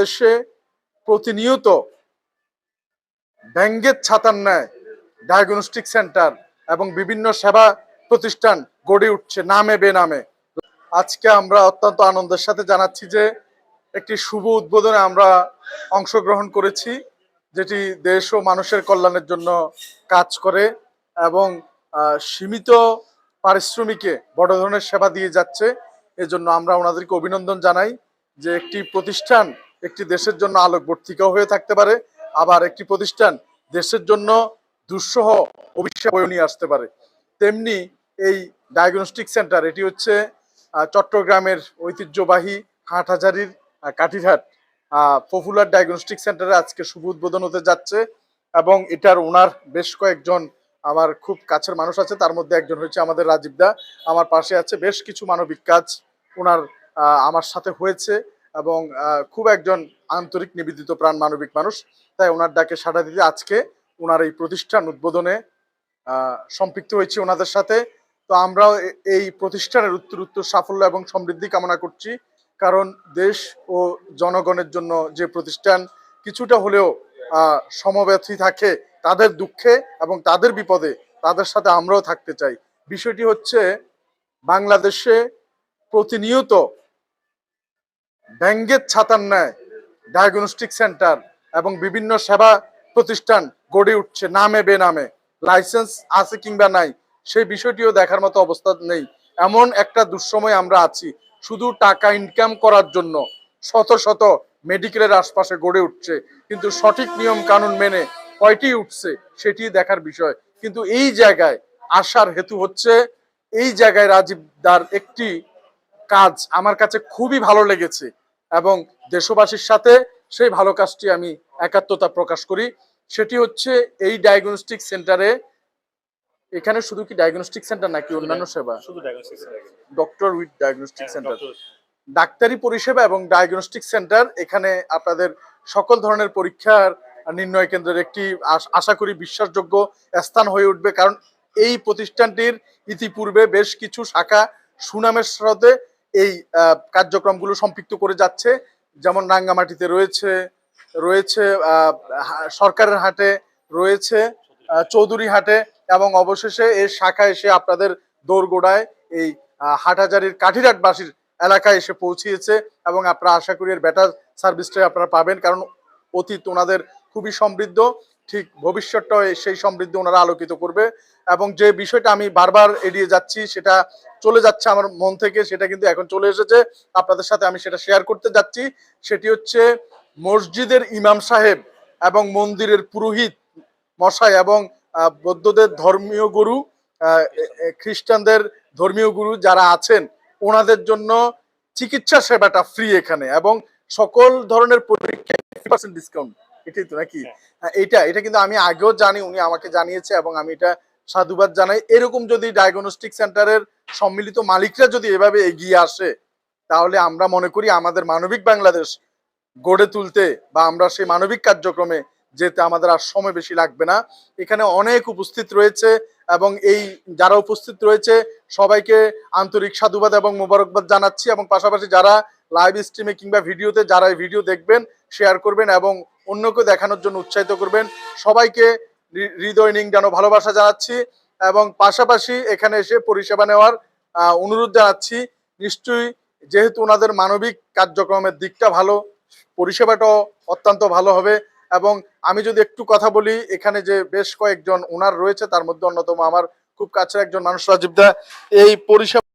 দেশে প্রতিনিয়ত ব্যাঙ্গের ছাতার ন্যায় ডায়াগনস্টিক সেন্টার এবং বিভিন্ন সেবা প্রতিষ্ঠান গড়ে উঠছে নামে বেনামে। আজকে আমরা অত্যন্ত আনন্দের সাথে জানাচ্ছি যে একটি শুভ উদ্বোধনে আমরা অংশগ্রহণ করেছি, যেটি দেশ ও মানুষের কল্যাণের জন্য কাজ করে এবং সীমিত পারিশ্রমিকে বড় ধরনের সেবা দিয়ে যাচ্ছে। এজন্য আমরা ওনাদেরকে অভিনন্দন জানাই যে একটি প্রতিষ্ঠান একটি দেশের জন্য আলোকবর্তিকাও হয়ে থাকতে পারে, আবার একটি প্রতিষ্ঠান দেশের জন্য দুঃসহ অভিশাপ বয়ে নিয়ে আসতে পারে। তেমনি এই ডায়াগনস্টিক সেন্টার এটি হচ্ছে চট্টগ্রামের ঐতিহ্যবাহী হাটহাজারির কাঠিরহাট পপুলার ডায়াগনস্টিক সেন্টারে আজকে শুভ উদ্বোধন হতে যাচ্ছে এবং এটার ওনার বেশ কয়েকজন আমার খুব কাছের মানুষ আছে, তার মধ্যে একজন হচ্ছে আমাদের রাজীব দা। আমার পাশে আছে বেশ কিছু মানবিক কাজ ওনার আমার সাথে হয়েছে। এবং খুব একজন আন্তরিক নিবেদিত প্রাণ মানবিক মানুষ। তাই ওনার ডাকে সাড়া দিতে আজকে ওনার এই প্রতিষ্ঠান উদ্বোধনে সম্পৃক্ত হয়েছি ওনাদের সাথে। তো আমরাও এই প্রতিষ্ঠানের উত্তর উত্তর সাফল্য এবং সমৃদ্ধি কামনা করছি। কারণ দেশ ও জনগণের জন্য যে প্রতিষ্ঠান কিছুটা হলেও সমব্যথী থাকে তাদের দুঃখে এবং তাদের বিপদে তাদের সাথে আমরাও থাকতে চাই। বিষয়টি হচ্ছে বাংলাদেশে প্রতিনিয়ত ব্যাঙ্গের ছাতার ন্যায় ডায়াগনস্টিক সেন্টার এবং বিভিন্ন সেবা প্রতিষ্ঠান গড়ে উঠছে, নামে বেনামে। লাইসেন্স আছে কিংবা নাই, সেই বিষয়টিও দেখার মতো অবস্থা নেই। এমন একটা দুঃসময় আমরা আছি, শুধু টাকা ইনকাম করার জন্য। শত শত মেডিকেলের আশপাশে গড়ে উঠছে, কিন্তু সঠিক নিয়ম কানুন মেনে কয়টি উঠছে, সেটি দেখার বিষয়। কিন্তু এই জায়গায় আসার হেতু হচ্ছে, এই জায়গায় রাজীব দার একটি কাজ আমার কাছে খুবই ভালো লেগেছে। এবং দেশবাসীর সাথে সেই ভালো কাজটি আমি একাত্মতা প্রকাশ করি। সেটি হচ্ছে এই ডায়াগনস্টিক সেন্টারে এখানে শুধু কি ডায়াগনস্টিক সেন্টার নাকি অন্যান্য সেবা? শুধু diagnostic doctor with diagnostic centre ডাক্তারি পরিষেবা এবং ডায়াগনস্টিক সেন্টার এখানে আপনাদের সকল ধরনের পরীক্ষার নির্ণয় কেন্দ্রের একটি আশ- আশা করি বিশ্বাসযোগ্য স্থান হয়ে উঠবে। কারণ এই প্রতিষ্ঠানটির ইতিপূর্বে বেশ কিছু শাখা সুনামের সাথে এই কার্যক্রমগুলো সম্পৃক্ত করে যাচ্ছে। যেমন রাঙ্গামাটিতে রয়েছে রয়েছে সরকারের হাটে রয়েছে চৌধুরী হাটে এবং অবশেষে এর শাখা এসে আপনাদের দৌড়গোড়ায় এই হাটহাজারির কাঠিরাটবাসীর এলাকায় এসে পৌঁছিয়েছে এবং আপনারা আশা করি এর বেটার সার্ভিসটাই আপনারা পাবেন। কারণ অতীত ওনাদের খুবই সমৃদ্ধ। ঠিক ভবিষ্যৎটাও এই- সেই সমৃদ্ধ ওনারা আলোকিত করবে এবং যে বিষয়টা আমি বারবার এড়িয়ে যাচ্ছি, সেটা চলে যাচ্ছে আমার মন থেকে, সেটা কিন্তু এখন চলে এসেছে। আপনাদের সাথে আমি সেটা শেয়ার করতে যাচ্ছি। সেটি হচ্ছে মসজিদের ইমাম সাহেব এবং মন্দিরের পুরোহিত মশাই এবং বৌদ্ধদের ধর্মীয় গুরু খ্রিস্টানদের ধর্মীয় গুরু যারা আছেন, ওনাদের জন্য চিকিৎসা সেবাটা ফ্রি এখানে এবং সকল ধরনের পরীক্ষা পার্সেন্ট ডিসকাউন্ট এটাই তো নাকি? হ্যাঁ। হ্যাঁ, এটা কিন্তু আমি আগেও জানি উনি আমাকে জানিয়েছে এবং আমি এটা সাধুবাদ জানাই। এরকম যদি ডায়াগনস্টিক সেন্টারের সম্মিলিত মালিকরা যদি এভাবে এগিয়ে আসে তাহলে আমরা মনে করি আমাদের মানবিক বাংলাদেশ গড়ে তুলতে বা আমরা সেই মানবিক কার্যক্রমে যেতে আমাদের আর সময় বেশি লাগবে না। এখানে অনেক উপস্থিত রয়েছে এবং এই যারা উপস্থিত রয়েছে সবাইকে আন্তরিক সাধুবাদ এবং মোবারকবাদ জানাচ্ছি এবং পাশাপাশি যারা লাইভ স্ট্রিমে কিংবা ভিডিওতে যারা এই ভিডিও দেখবেন শেয়ার করবেন এবং অন্যকে দেখানোর জন্য উৎসাহিত করবেন। সবাইকে হৃদয় যেন ভালোবাসা জানাচ্ছি এবং পাশাপাশি এখানে এসে পরিষেবা নেওয়ার অনুরোধ জানাচ্ছি। নিশ্চয়ই যেহেতু ওনাদের মানবিক কার্যক্রমের দিকটা ভালো, পরিষেবাটাও অত্যন্ত ভালো হবে এবং আমি যদি একটু কথা বলি, এখানে যে বেশ কয়েকজন ওনার রয়েছে, তার মধ্যে অন্যতম আমার খুব কাছের একজন মানুষ, রাজীব দা। এই পরিষেবা